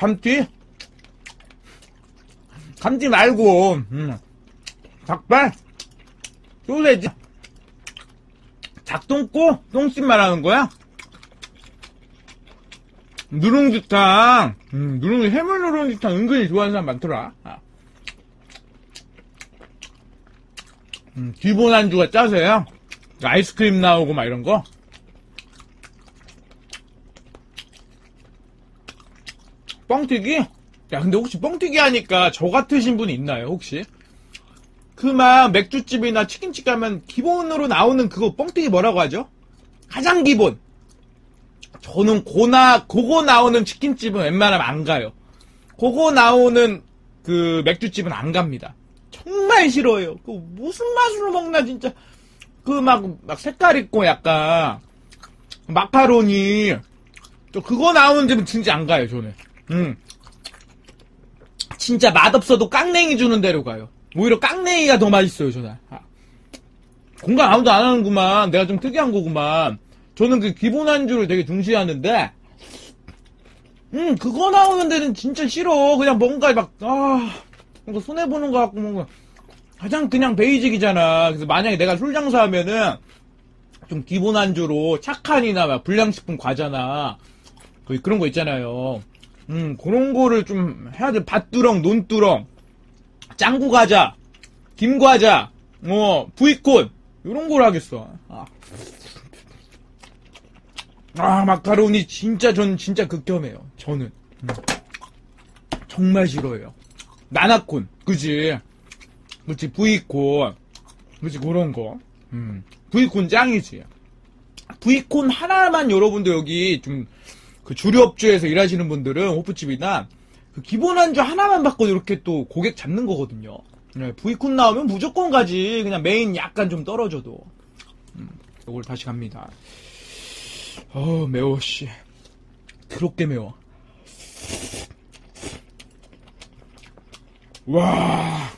감튀? 감튀 말고, 음, 닭발? 소세지? 닭똥꼬? 똥집 말하는 거야? 누룽지탕, 음, 누룽지, 해물 누룽지탕 은근히 좋아하는 사람 많더라. 아. 음, 기본 안주가 짜세요. 아이스크림 나오고 막 이런 거. 뻥튀기? 야, 근데 혹시 뻥튀기 하니까 저 같으신 분 있나요, 혹시? 그막 맥주집이나 치킨집 가면 기본으로 나오는 그거 뻥튀기 뭐라고 하죠? 가장 기본. 저는 고나, 그거 나오는 치킨집은 웬만하면 안 가요. 그거 나오는 그 맥주집은 안 갑니다. 정말 싫어요. 그 무슨 맛으로 먹나, 진짜. 그 막, 막 색깔 있고 약간, 마카로니. 또 그거 나오는 집은 진짜 안 가요, 저는. 음. 진짜 맛없어도 깡냉이 주는 데로 가요. 오히려 깡냉이가 더 맛있어요, 저는. 아. 공감 아무도 안 하는구만. 내가 좀 특이한 거구만. 저는 그 기본 안주를 되게 중시하는데, 음, 그거 나오는 데는 진짜 싫어. 그냥 뭔가 막, 아, 뭔가 손해보는 것 같고, 뭔가, 가장 그냥 베이직이잖아. 그래서 만약에 내가 술 장사하면은, 좀 기본 안주로 착한이나 막 불량식품 과자나, 그- 그런 거 있잖아요. 음, 그런 거를 좀 해야 돼. 밭두렁, 논두렁, 짱구 과자, 김 과자, 어, 부이콘, 요런 걸 하겠어. 아. 아, 마카로니 진짜 전 진짜 극혐해요. 저는. 음. 정말 싫어해요. 나나콘, 그지? 그치, 부이콘. 그치, 그런 거. 음. 부이콘 짱이지. 부이콘 하나만 여러분들 여기 좀, 그 주류 업주에서 일하시는 분들은 호프집이나 그 기본 안주 하나만 받고 이렇게 또 고객 잡는 거거든요. 네, 부이콘 나오면 무조건 가지. 그냥 메인 약간 좀 떨어져도. 음, 이걸 다시 갑니다. 어 매워 씨. 그렇게 매워. 와.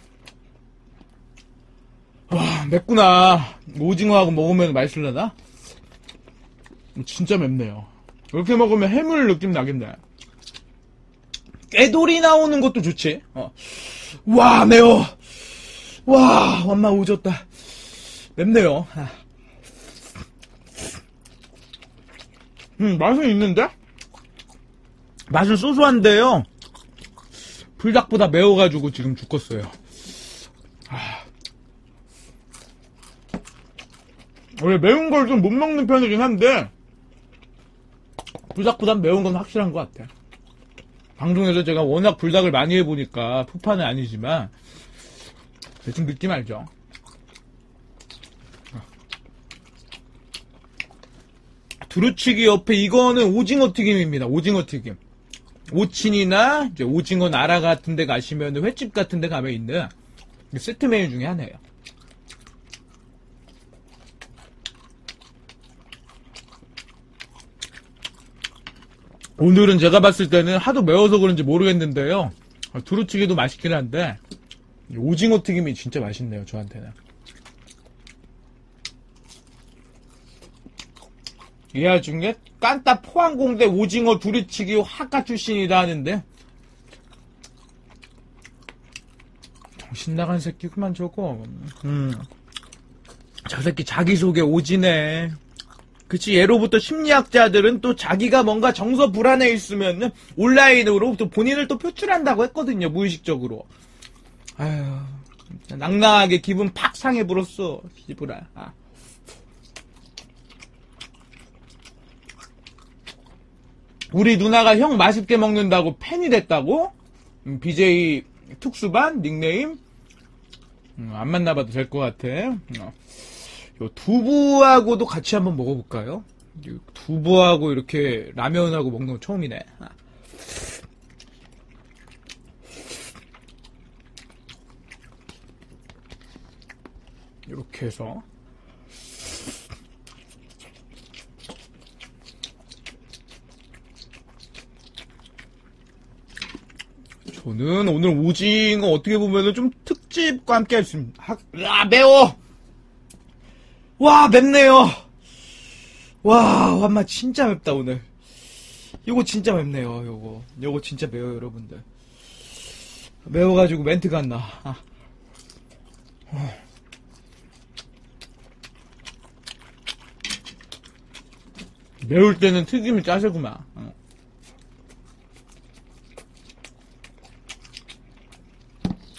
와, 맵구나. 오징어하고 먹으면 맛있을려나? 진짜 맵네요. 이렇게 먹으면 해물 느낌 나겠네. 깨돌이 나오는 것도 좋지. 어. 와, 매워. 와, 엄마 오졌다. 맵네요. 아. 음, 맛은 있는데? 맛은 소소한데요. 불닭보다 매워가지고 지금 죽겠어요. 아. 원래 매운 걸 좀 못 먹는 편이긴 한데, 불닭보단 매운 건 확실한 것 같아. 방송에서 제가 워낙 불닭을 많이 해보니까 푸파는 아니지만 대충 느낌 알죠? 두루치기 옆에 이거는 오징어 튀김입니다. 오징어 튀김. 오친이나 이제 오징어 나라 같은 데 가시면 횟집 같은 데 가면 있는 세트 메뉴 중에 하나예요. 오늘은 제가 봤을 때는 하도 매워서 그런지 모르겠는데요. 아, 두루치기도 맛있긴 한데 오징어 튀김이 진짜 맛있네요. 저한테는. 이 와중에 깐따 포항공대 오징어 두루치기 학과 출신이다 하는데 정신 나간 새끼 그만 저거. 음. 저 새끼 자기소개 오지네. 그치, 예로부터 심리학자들은 또 자기가 뭔가 정서 불안해 있으면 온라인으로 또 본인을 또 표출한다고 했거든요, 무의식적으로. 아휴, 낭낭하게 기분 팍 상해 불었어, 시부라. 아. 우리 누나가 형 맛있게 먹는다고 팬이 됐다고? 음, BJ 특수반 닉네임? 음, 안 만나봐도 될 것 같아. 어. 요 두부하고도 같이 한번 먹어볼까요? 이 두부하고 이렇게 라면하고 먹는 거 처음이네. 아. 이렇게 해서 저는 오늘 오징어 어떻게 보면은 좀 특집과 함께. 하- 아 매워. 와 맵네요. 와 엄마 진짜 맵다 오늘. 요거 진짜 맵네요, 요거. 요거 진짜 매워요, 여러분들. 매워가지고 멘트가 안 나. 아. 매울 때는 튀김이 짜세구만. 어.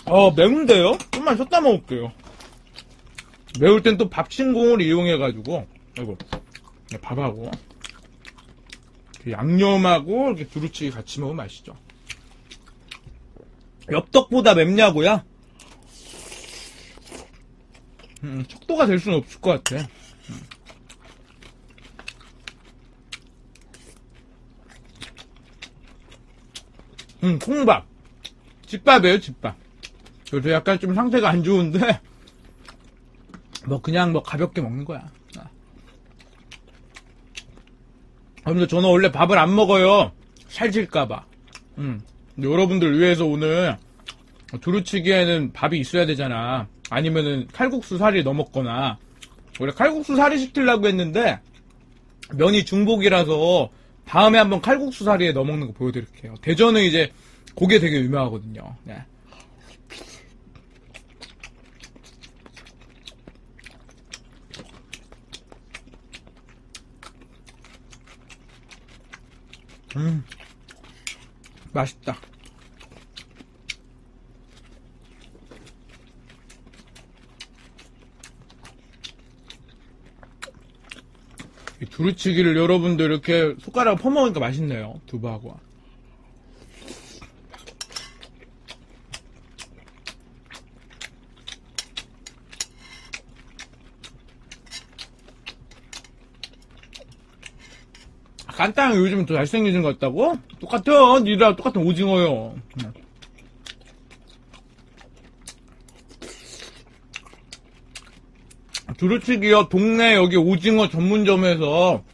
어, 매운데요? 좀만 쉬었다 먹을게요. 매울 땐 또 밥신공을 이용해가지고, 아이고, 네, 밥하고, 그 양념하고, 이렇게 두루치기 같이 먹으면 맛있죠. 엽떡보다 맵냐고요? 음, 척도가 될 수는 없을 것 같아. 음, 콩밥. 집밥이에요, 집밥. 요새 약간 좀 상태가 안 좋은데, 뭐, 그냥 뭐 가볍게 먹는 거야. 아. 여러분들, 저는 원래 밥을 안 먹어요. 살찔까봐. 음. 여러분들 위해서 오늘, 두루치기에는 밥이 있어야 되잖아. 아니면은 칼국수 넣어 먹거나. 원래 칼국수 사리 시키려고 했는데, 면이 중복이라서, 다음에 한번 칼국수 사리에 넣어 먹는 거 보여드릴게요. 대전은 이제 고게 되게 유명하거든요. 네. 음, 맛있다. 이 두루치기를 여러분들 이렇게 숟가락 퍼먹으니까 맛있네요. 두부하고. 간단하게 요즘 더 잘생겨진 것 같다고? 똑같아. 니랑 똑같은 오징어요. 두루치기요. 동네 여기 오징어 전문점에서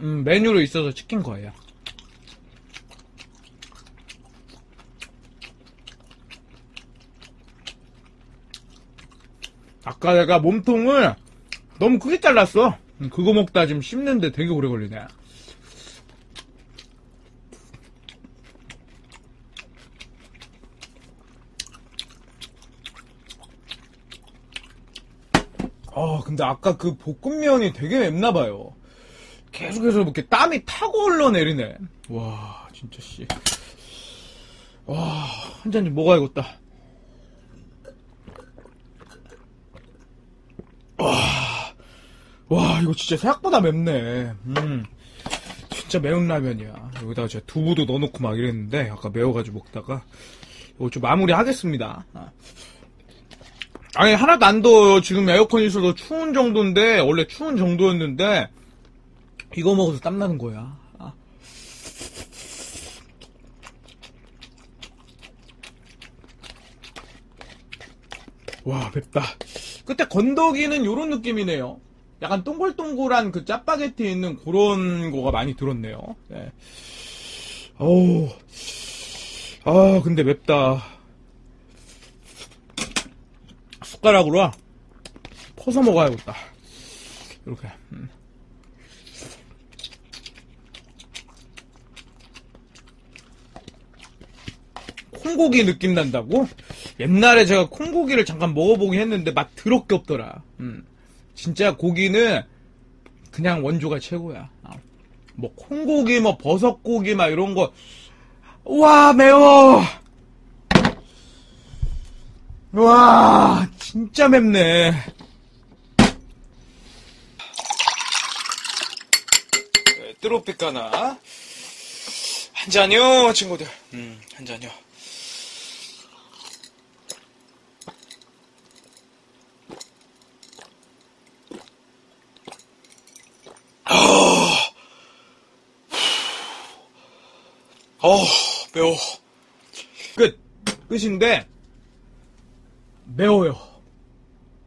음, 메뉴로 있어서 시킨 거예요. 아까 내가 몸통을 너무 크게 잘랐어. 음, 그거 먹다 지금 씹는데 되게 오래 걸리네. 아, 근데 아까 그 볶음면이 되게 맵나 봐요. 계속해서 이렇게 땀이 타고 흘러내리네. 와, 진짜 씨. 와, 한 잔 좀 먹어야겠다. 와, 와, 이거 진짜 생각보다 맵네. 음, 진짜 매운 라면이야. 여기다가 제가 두부도 넣어놓고 막 이랬는데, 아까 매워가지고 먹다가, 이거 좀 마무리 하겠습니다. 아. 아니 하나도 안 더워요. 지금 에어컨이 있어도 추운 정도인데 원래 추운 정도였는데 이거 먹어서 땀 나는 거야. 아. 와 맵다. 끝에 건더기는 요런 느낌이네요. 약간 동글동글한 그 짜파게티 있는 그런 거가 많이 들었네요. 네. 어우, 아 근데 맵다. 숟가락으로 퍼서 먹어야겠다. 이렇게. 음. 콩고기 느낌 난다고? 옛날에 제가 콩고기를 잠깐 먹어보긴 했는데 맛 더럽게 없더라. 음. 진짜 고기는 그냥 원조가 최고야. 어. 뭐 콩고기, 뭐 버섯고기 막 이런 거. 와 매워. 와, 진짜 맵네. 네, 뚜로피카나. 한 잔요, 친구들. 음, 한 잔요. 아, 어, 매워. 끝. 끝인데, 매워요.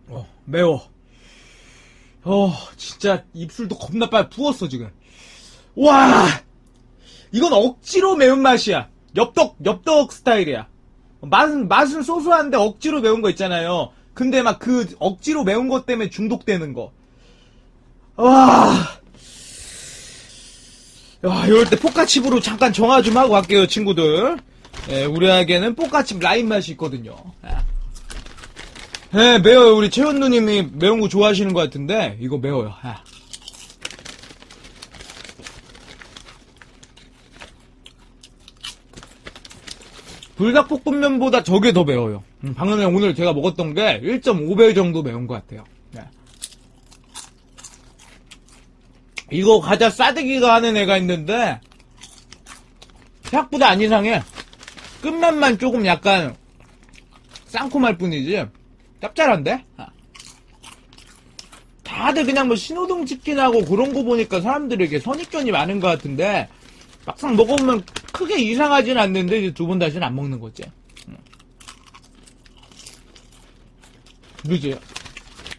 어, 매워. 어, 진짜 입술도 겁나 빨리 부었어, 지금. 와! 이건 억지로 매운맛이야. 엽떡, 엽떡 스타일이야. 맛은, 맛은 소소한데 억지로 매운 거 있잖아요. 근데 막 그 억지로 매운 것 때문에 중독되는 거. 와! 야, 이럴 때 포카칩으로 잠깐 정화 좀 하고 갈게요, 친구들. 예, 우리에게는 포카칩 라임 맛이 있거든요. 예, 매워요. 우리 채원 누님이 매운 거 좋아하시는 것 같은데, 이거 매워요. 아. 불닭볶음면보다 저게 더 매워요. 음, 방금 전 오늘 제가 먹었던 게 1.5배 정도 매운 것 같아요. 네. 이거 과자 싸대기가 하는 애가 있는데 생각보다 안 이상해. 끝맛만 조금 약간 쌍콤할 뿐이지 짭짤한데? 아. 다들 그냥 뭐 신호등 치킨하고 그런 거 보니까 사람들에게 선입견이 많은 것 같은데 막상 먹어보면 크게 이상하진 않는데 이제 두 번 다시는 안 먹는 거지. 응. 그지?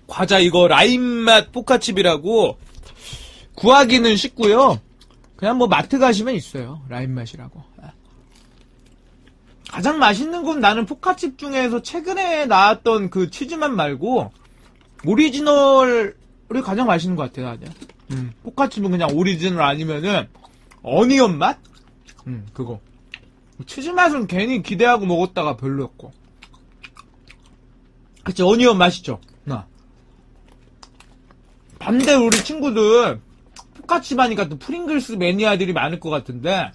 과자 이거 라임맛 포카칩이라고 구하기는 쉽고요. 그냥 뭐 마트 가시면 있어요. 라임맛이라고. 아. 가장 맛있는 건 나는 포카칩 중에서 최근에 나왔던 그 치즈맛 말고 오리지널이 가장 맛있는 것 같아요. 나는. 음, 포카칩은 그냥 오리지널 아니면은 어니언 맛? 음, 그거. 치즈 맛은 괜히 기대하고 먹었다가 별로였고. 그치, 어니언 맛있죠? 나. 반대 우리 친구들, 똑같이 하니까 또 프링글스 매니아들이 많을 것 같은데,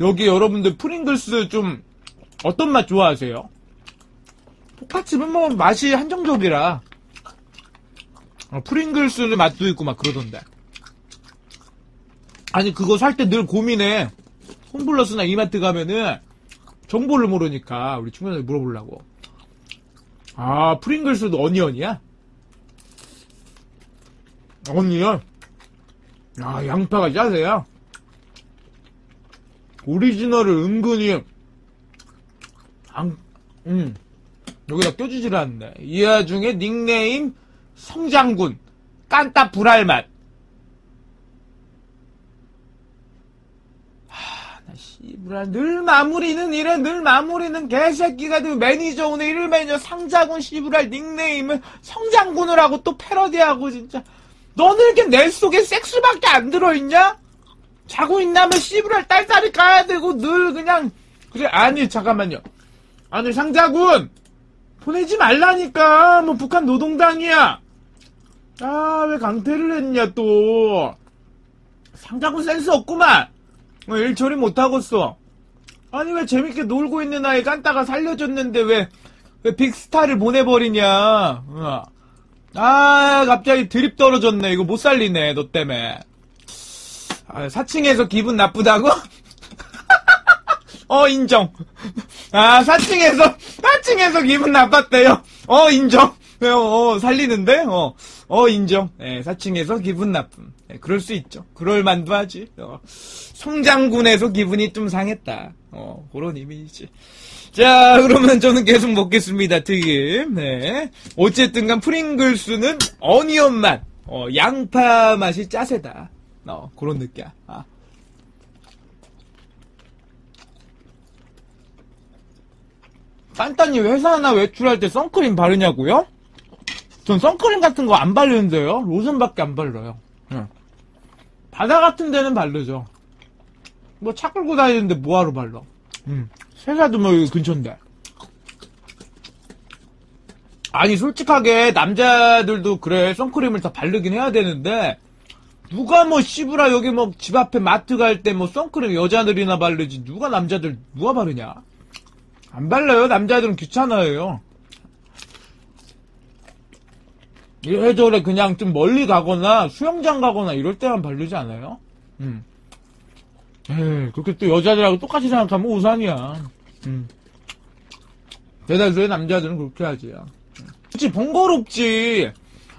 여기 여러분들 프링글스 좀, 어떤 맛 좋아하세요? 포카칩은 뭐 맛이 한정적이라, 어, 프링글스는 맛도 있고 막 그러던데. 아니 그거 살 때 늘 고민해. 홈플러스나 이마트 가면은 정보를 모르니까 우리 친구들 물어보려고. 아 프링글스도 어니언이야? 어니언? 아 양파가 짜세요? 오리지널을 은근히 안, 음. 여기다 껴주질 않네. 이 와중에 닉네임 성장군 깐따 불알맛. 씨부라 늘 마무리는 이래 늘 마무리는 개새끼가 그 매니저 오늘 일일 매니저 상자군 씨부랄 닉네임을 성장군을 하고 또 패러디하고 진짜. 너는 이렇게 내 속에 섹스밖에 안 들어있냐? 자고 있나면 씨부랄 딸딸이 까야 되고 늘 그냥. 그래 아니 잠깐만요 아니 상자군 보내지 말라니까 뭐 북한 노동당이야 아 왜 강퇴를 했냐 또 상자군 센스 없구만 어, 일 처리 못하겠어. 아니, 왜 재밌게 놀고 있는 아이 깐따가 살려줬는데 왜, 왜 빅스타를 보내버리냐. 어. 아, 갑자기 드립 떨어졌네. 이거 못 살리네, 너 때문에. 아, 사칭해서 기분 나쁘다고? 어, 인정. 아, 사칭해서, 사칭해서 기분 나빴대요. 어, 인정. 어, 어, 살리는데? 어, 어, 인정. 예, 사칭해서 기분 나쁨. 예, 그럴 수 있죠. 그럴 만도 하지. 어, 성장군에서 기분이 좀 상했다. 어, 그런 이미지. 자, 그러면 저는 계속 먹겠습니다. 튀김. 네. 어쨌든 간 프링글스는 어니언 맛. 어, 양파 맛이 짜세다. 어, 그런 느낌. 아. 딴딴이 회사나 외출할 때 선크림 바르냐고요? 전 선크림 같은 거 안 바르는데요. 로션밖에 안 발라요. 응. 바다 같은 데는 바르죠. 뭐 차 끌고 다니는데 뭐하러 발라? 응. 회사도 뭐 여기 근처인데. 아니 솔직하게 남자들도 그래 선크림을 다 바르긴 해야 되는데 누가 뭐 씨부라 여기 뭐 집 앞에 마트 갈 때 뭐 선크림 여자들이나 바르지 누가 남자들 누가 바르냐? 안 발라요. 남자들은 귀찮아요. 이래저래 그냥 좀 멀리 가거나 수영장 가거나 이럴 때만 바르지 않아요? 음. 에이, 그렇게 또 여자들하고 똑같이 생각하면 우산이야. 음. 대다수의 남자들은 그렇게 하지. 그치, 번거롭지.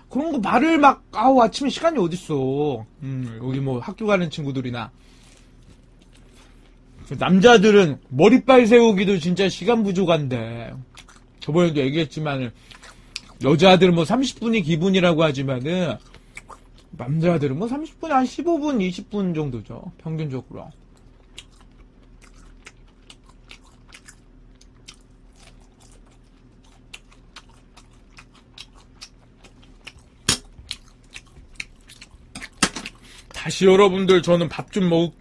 그런 거 발을 막, 아우, 아침에 시간이 어딨어. 음, 여기 뭐 학교 가는 친구들이나. 남자들은 머리빨 세우기도 진짜 시간 부족한데. 저번에도 얘기했지만, 여자들은 뭐 30분이 기분이라고 하지만은, 남자들은 뭐 30분에 한 15분, 20분 정도죠. 평균적으로. 다시 여러분들 저는 밥 좀 먹을게.